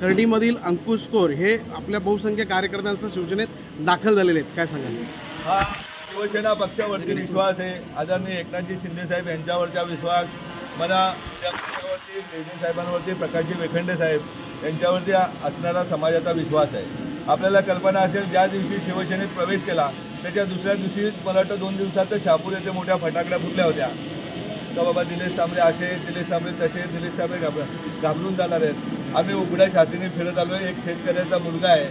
खर्डीमधील अंकुश core हे आपल्या बहुसंख्य कार्यकर्त्यांसह शिवसेनेत दाखल झालेले आहेत. काय सांगाल? हा शिवसेना पक्षावरती विश्वास आहे. आदरणीय एकनाथजी शिंदे साहेब यांच्यावरचा विश्वास. मला त्या पक्षावरती साहेबांवरती प्रकाशजी वेखंडे साहेब यांच्यावरती असणारा समाजाचा विश्वास आहे. आपल्याला कल्पना असेल ज्या दिवशी शिवसेनेत प्रवेश केला त्याच्या दुसऱ्या दिवशी मला वाटतं दोन दिवसात शहापूर येथे मोठ्या फटाकड्या फुटल्या होत्या. का बाबा दिलेश तांबरे असे दिलेश तांबरे तसे दिलेश तांबरे घाबर घाबरून जाणार आहेत. आम्ही उघड्या छातीने फिरत आलो एक शेतकऱ्याचा मुलगा आहे.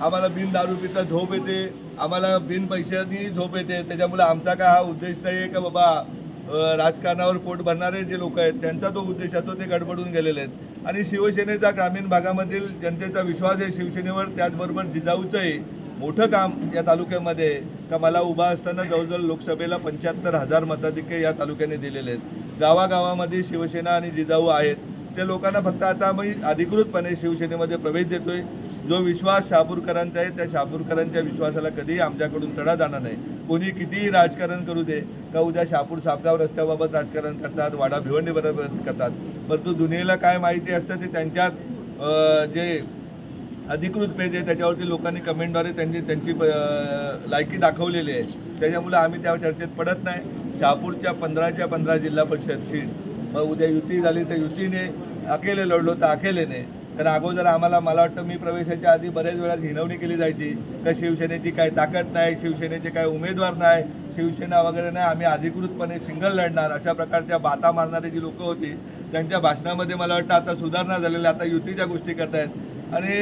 आम्हाला बिन दारू पिता झोप येते. आम्हाला बिन पैशानी झोप येते. त्याच्यामुळे आमचा काय हा उद्देश नाही आहे का बाबा राजकारणावर पोट भरणारे जे लोक आहेत त्यांचा तो उद्देश असतो ते गडबडून गेलेले आहेत. आणि शिवसेनेचा ग्रामीण भागामधील जनतेचा विश्वास आहे शिवसेनेवर. त्याचबरोबर जिजाऊचंही मोठं काम या तालुक्यामध्ये का मला उभा असताना जवळजवळ लोकसभेला पंच्याहत्तर हजार मताधिक्य या तालुक्याने दिलेले आहेत. गावागावामध्ये शिवसेना आणि जिजाऊ आहेत. त्या लोकांना फक्त आता मी अधिकृतपणे शिवसेनेमध्ये प्रवेश देतोय. जो विश्वास शहापूरकरांचा आहे त्या शहापूरकरांच्या विश्वासाला कधीही आमच्याकडून तडा जाणार नाही. कोणी कितीही राजकारण करू दे का उद्या शहापूर सापगाव रस्त्याबाबत राजकारण करतात वाडा भिवंडीबरोबर करतात. परंतु दुनियेला काय माहिती असतं ते त्यांच्यात जे अधिकृत पेज आहे त्याच्यावरती लोकांनी कमेंटद्वारे त्यांची त्यांची लायकी दाखवलेली आहे. त्याच्यामुळे आम्ही त्या चर्चेत पडत नाही. शहापूरच्या पंधराच्या पंधरा जिल्हा परिषद सीट मग उद्या युती झाली तर युतीने अकेले लढलो तर अकेलेने. कारण अगोदर आम्हाला मला वाटतं मी प्रवेशाच्या आधी बऱ्याच वेळा हिणवणी केली जायची. का शिवसेनेची काय ताकद नाही शिवसेनेचे काय उमेदवार नाही शिवसेना वगैरे नाही आम्ही अधिकृतपणे सिंगल लढणार अशा प्रकारच्या बाता मारणारी जी लोकं होती त्यांच्या भाषणामध्ये मला वाटतं आता सुधारणा झालेल्या आता युतीच्या गोष्टी करतायत. आणि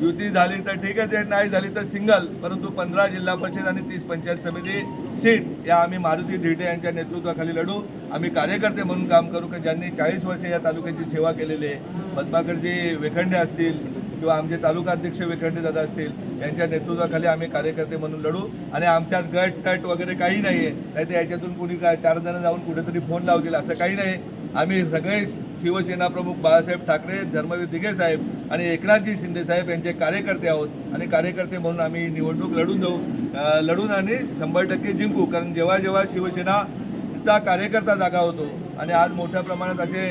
युती झाली तर ठीक आहे ते नाही झाली तर सिंगल परंतु पंधरा जिल्हा परिषद आणि तीस पंचायत समिती सीट या आम्ही मारुती धिटे यांच्या नेतृत्वाखाली लढू. आम्ही कार्यकर्ते म्हणून काम करू की ज्यांनी चाळीस वर्षे या तालुक्याची सेवा केलेली आहे? पद्माकरजी वेखंडे असतील किंवा आमचे तालुका अध्यक्ष वेखंडे दादा असतील यांच्या नेतृत्वाखाली आम्ही कार्यकर्ते म्हणून लढू. आणि आमच्यात गट तट वगैरे काही नाही आहे नाही तर याच्यातून कुणी काय चार जण जाऊन कुठेतरी फोन लावतील असं काही नाही. आम्ही सगळे शिवसेना प्रमुख बाळासाहेब ठाकरे धर्मवीर दिघे साहेब आणि एकनाथजी शिंदे साहेब यांचे कार्यकर्ते आहोत. आणि कार्यकर्ते म्हणून आम्ही निवडणूक लढून जाऊ. लढून आणि शंभर टक्के जिंकू. कारण जेव्हा जेव्हा शिवसेना शिवसेनाचा कार्यकर्ता जागा होतो. आणि आज मोठ्या प्रमाणात असे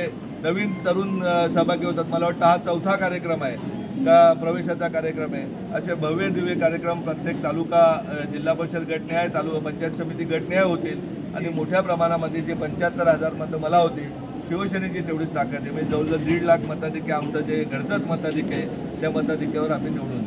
नवीन तरुण सहभागी होतात. मला वाटतं हा चौथा कार्यक्रम आहे. का प्रवेशाचा कार्यक्रम आहे. असे भव्य दिव्य कार्यक्रम प्रत्येक तालुका जिल्हा परिषद गटन्याय तालुका पंचायत समिती गटन्याय होतील. आणि मोठ्या प्रमाणामध्ये जे पंच्याहत्तर हजार मतं मला होती शिवसेनेची तेवढीच ताकद आहे. म्हणजे जवळजवळ दीड लाख मताधिक्य आमचं जे घडतात मताधिक्य आहे त्या मताधिक्यावर आम्ही निवडून